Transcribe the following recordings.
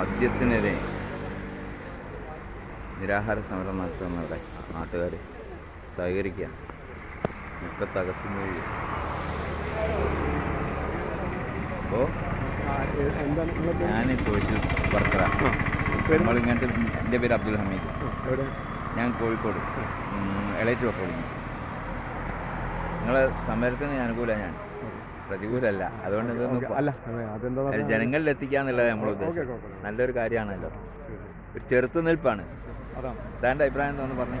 മദ്യത്തിനെതിരെ നിരാഹാര സമരം നടത്തുന്നവരെ നാട്ടുകാർ സഹകരിക്കുക മുക്കത്ത് അകസ്മൊഴി അപ്പോൾ ഞാൻ സോഷ്യൽ വർക്കറാണ് നമ്മളിങ്ങനത്തെ എന്റെ പേര് അബ്ദുൽ ഹമീദ്. ഞാൻ കോഴിക്കോട് എളേറ്റ് പക്കോളിങ് നിങ്ങളെ സമരത്തിന് അനുകൂല ഞാൻ. പ്രതികൂലല്ല. അതുകൊണ്ട് ഇതൊന്നും അല്ല അതെന്താ അത് ജനങ്ങളിൽ എത്തിക്കാന്നുള്ളത് നമ്മൾ ഉദ്ദേശം നല്ലൊരു കാര്യമാണല്ലോ. ഒരു ചെറുത്തുനിൽപ്പാണ് അതാണ് സാറിന്റെ അഭിപ്രായം എന്താണെന്ന് പറഞ്ഞു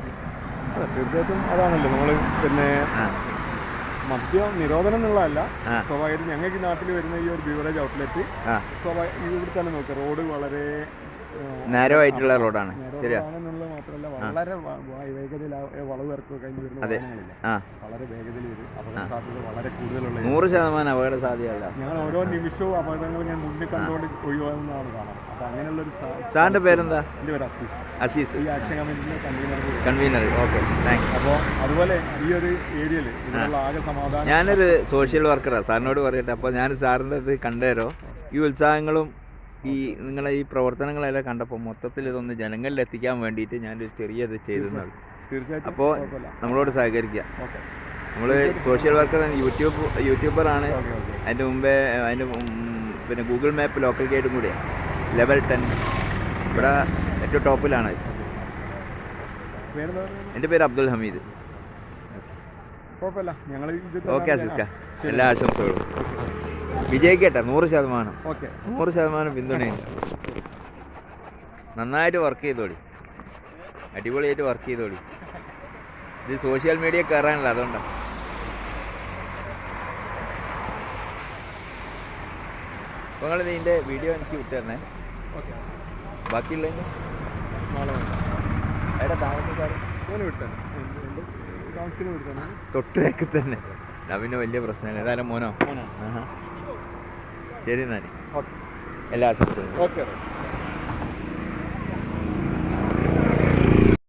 തീർച്ചയായിട്ടും അതാണല്ലോ. നമ്മൾ പിന്നെ മദ്യം നിരോധനം എന്നുള്ളതല്ല. സ്വാഭാവികം സ്വാഭാവികമായിട്ടും ഞങ്ങൾക്ക് നാട്ടിൽ വരുന്ന ഈ ഒരു ബീവറേജ് ഔട്ട്ലെറ്റ് സ്വാഭാവിക ഇവിടെ തന്നെ നോക്കുക റോഡ് വളരെ നാരോ ആയിട്ടുള്ള റോഡാണ്. ശരിയാ. വളരെ വേഗതയിൽ വളവ് ഇറക്കുക കഴിഞ്ഞ് വരുന്ന വാഹനങ്ങളില്ല വളരെ വേഗതയിൽ വരും അപകട സാധ്യത വളരെ കൂടുതലുള്ള നൂറ് ശതമാനം അപകട സാധ്യതയല്ല ഞങ്ങൾ ഓരോ നിമിഷവും അപകടങ്ങൾ ഞാൻ മുന്നിൽ കണ്ടുകൊണ്ട് ഒഴിവാകുന്നതാണ് കാണാം അപ്പൊ അങ്ങനെയുള്ള ഒരു സാറിന്റെ പേരെന്താ? എന്റെ പേര് അസീസ്. അസീസ്. ഈ ആക്ഷൻ കമ്മിറ്റിന്റെ കൺവീനർ കൺവീനർ. ഓക്കെ. താങ്ക്സ് അപ്പോൾ അതുപോലെ ഈ ഒരു ഏരിയയിൽ ഇതിനുള്ള ആകെ സമാധാനം ഞാനൊരു സോഷ്യൽ വർക്കറാണ് സാറിനോട് പറയട്ടെ അപ്പോൾ ഞാൻ സാറിന്റെ അത് കണ്ടുതരോ ഈ ഉത്സാഹങ്ങളും ഈ നിങ്ങളെ ഈ പ്രവർത്തനങ്ങളെല്ലാം കണ്ടപ്പോൾ മൊത്തത്തിൽ ഇതൊന്ന് ജനങ്ങളിൽ എത്തിക്കാൻ വേണ്ടിയിട്ട് ഞാനൊരു ചെറിയ ചെയ്തെന്നുള്ളൂ തീർച്ചയായിട്ടും അപ്പോൾ നമ്മളോട് സഹകരിക്കുക നമ്മൾ സോഷ്യൽ വർക്കർ യൂട്യൂബ് യൂട്യൂബറാണ്. അതിന്റെ മുമ്പേ അതിന്റെ പിന്നെ ഗൂഗിൾ മാപ്പ് ലോക്കൽ ഗൈഡും കൂടിയാണ് ലെവൽ ടെൻ. ഇവിടെ ഏറ്റവും ടോപ്പിലാണ്. എന്റെ പേര് അബ്ദുൽ ഹമീദ്. ഓക്കെ. അസിസ്ക എല്ലാ ആശംസകളും. വിജയിക്കട്ടെ നൂറ് ശതമാനം. ഓക്കെ. നൂറ് ശതമാനം പിന്തുണയുണ്ട് നന്നായിട്ട് വർക്ക് ചെയ്തോളി. അടിപൊളിയായിട്ട് വർക്ക് ചെയ്തോളി. ഇത് സോഷ്യൽ മീഡിയ കയറാനല്ല അതുകൊണ്ടാണ് അപ്പോൾ നിങ്ങൾ ഇതിന്റെ വീഡിയോ എനിക്ക് വിട്ടുതരണേ ഓക്കെ. താമസത്തിന് തൊട്ട് തന്നെ. പിന്നെ വലിയ പ്രശ്നമില്ല. ഏതായാലും മോനോ. ശരി ഓക്കെ. എല്ലാ ആശംസകളും. ഓക്കെ.